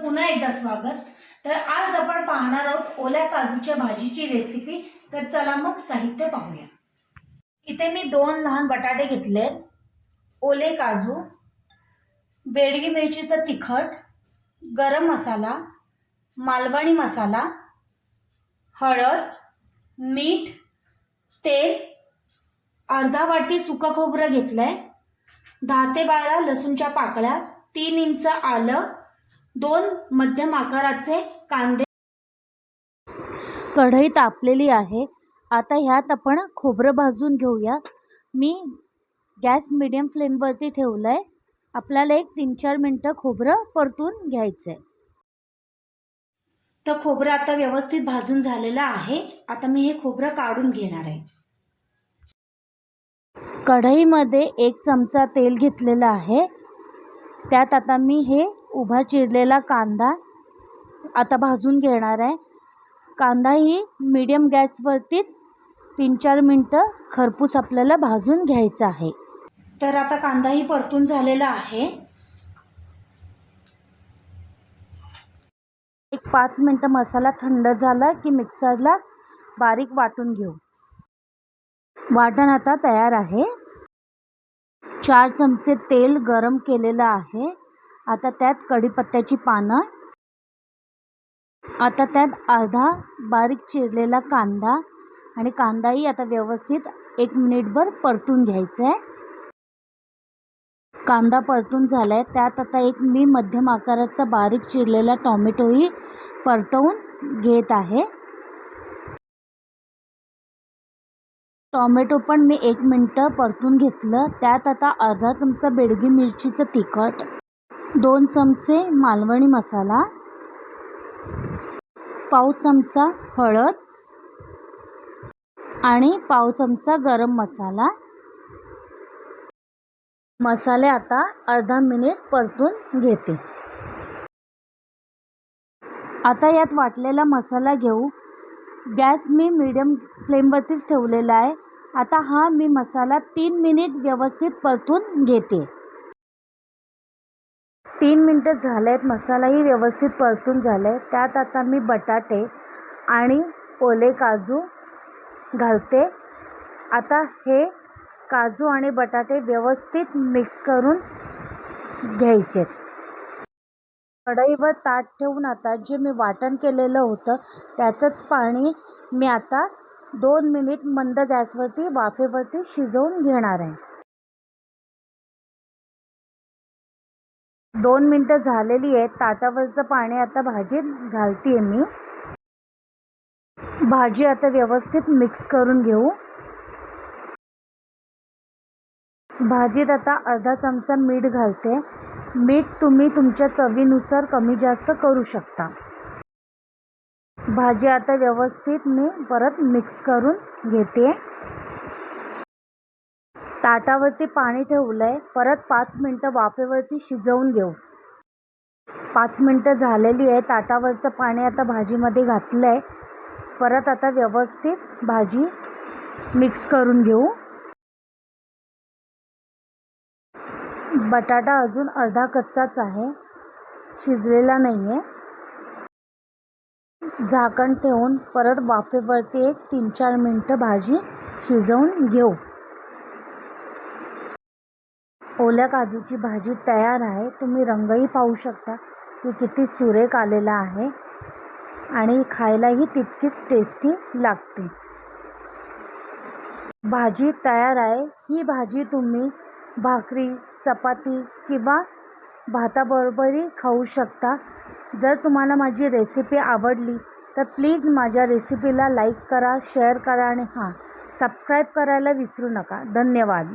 पुन्हा एकदा स्वागत. तर आज आपण पाहणार आहोत ओल्या काजूच्या भाजीची रेसिपी तर चला मग साहित्य पाहूया. इथे मी दोन लहान बटाटे घेतलेत ओले काजू बेडगी मिरचीचं तिखट गरम मसाला मालवणी मसाला हळद मीठ तेल अर्धा वाटी सुकं खोबरं घेतलं आहे दहा ते बारा लसूणच्या पाकळ्या तीन इंच आलं दोन मध्यम आकाराचे कांदे. कढई तापलेली आहे. आता ह्यात आपण खोबरं भाजून घेऊया. मी गॅस मिडियम फ्लेमवरती ठेवलं आहे आपल्याला एक तीन चार मिनटं खोबरं परतून घ्यायचं आहे तर खोबरं आता व्यवस्थित भाजून झालेलं आहे. आता मी हे खोबरं काढून घेणार आहे. कढईमध्ये एक चमचा तेल घेतलेलं आहे. त्यात आता मी हे उभा चिरलेला कांदा आता भाजून घेणार आहे. कांदा ही मीडियम गॅसवरतीच तीन चार मिनटं खरपूस आपल्याला भाजून घ्यायचं आहे. तर आता कांदाही परतून झालेला आहे. पाच मिनटं मसाला थंड झाला की मिक्सरला बारीक वाटून घेऊ. वाटण आता तयार आहे. चार चमचे तेल गरम केलेलं आहे. आता त्यात कढीपत्त्याची पानं. आता त्यात अर्धा बारीक चिरलेला कांदा आणि कांदाही आता व्यवस्थित एक मिनिटभर परतून घ्यायचा आहे कांदा परतून झाला आहे त्यात आता एक मी मध्यम आकाराचा बारीक चिरलेला टॉमॅटोही परतवून घेत आहे. टॉमॅटो पण मी एक मिनटं परतून घेतलं. त्यात आता अर्धा चमचा बेडगी मिरचीचं तिखट दोन चमचे मालवणी मसाला पाव चमचा हळद आणि पाव चमचा गरम मसाला. मसाले आता अर्धा मिनिट परतून घेते. आता यात वाटलेला मसाला घेऊ. गॅस मी मीडियम फ्लेमवरतीच ठेवलेला आहे. आता हा मी मसाला तीन मिनिट व्यवस्थित परतून घेते. तीन मिनटं झाले आहेत मसालाही व्यवस्थित परतून झाला आहे त्यात आता मी बटाटे आणि ओले काजू घालते. आता हे काजू आणि बटाटे व्यवस्थित मिक्स करून घ्यायचे. कढईवर ताट ठेवून आता जे मी वाटण केलेलं होतं त्याचंच पाणी मी आता दोन मिनिट मंद गॅसवरती वाफेवरती शिजवून घेणार आहे. दोन मिनटं झालेली आहेत. ताटावरचं पाणी आता भाजीत घालते मी. भाजी आता व्यवस्थित मिक्स करून घेऊ. भाजीत आता अर्धा चमचा मीठ घालते. मीठ तुम्ही तुमच्या चवीनुसार कमी जास्त करू शकता. भाजी आता व्यवस्थित मी परत मिक्स करून घेते. ताटावरती पाणी ठेवलं आहे परत पाच मिनटं वाफेवरती शिजवून घेऊ. पाच मिनटं झालेली आहे. ताटावरचं पाणी आता भाजीमध्ये घातलं आहे परत आता व्यवस्थित भाजी मिक्स करून घेऊ. बटाटा अजून अर्धा कच्चाच आहे. शिजलेला नाही आहे झाकण ठेवून परत वाफेवरती एक तीन चार मिनटं भाजी शिजवून घेऊ. ओल्या काजूची भाजी तयार आहे. तुम्ही रंगही पाहू शकता की किती सुरेख आलेला आहे आणि खायलाही तितकीच टेस्टी लागते. भाजी तयार आहे. ही भाजी तुम्ही भाकरी चपाती किंवा भाताबरोबरही खाऊ शकता. जर तुम्हाला माझी रेसिपी आवडली तर प्लीज माझ्या रेसिपीला लाईक करा शेअर करा आणि हां सबस्क्राईब करायला विसरू नका. धन्यवाद.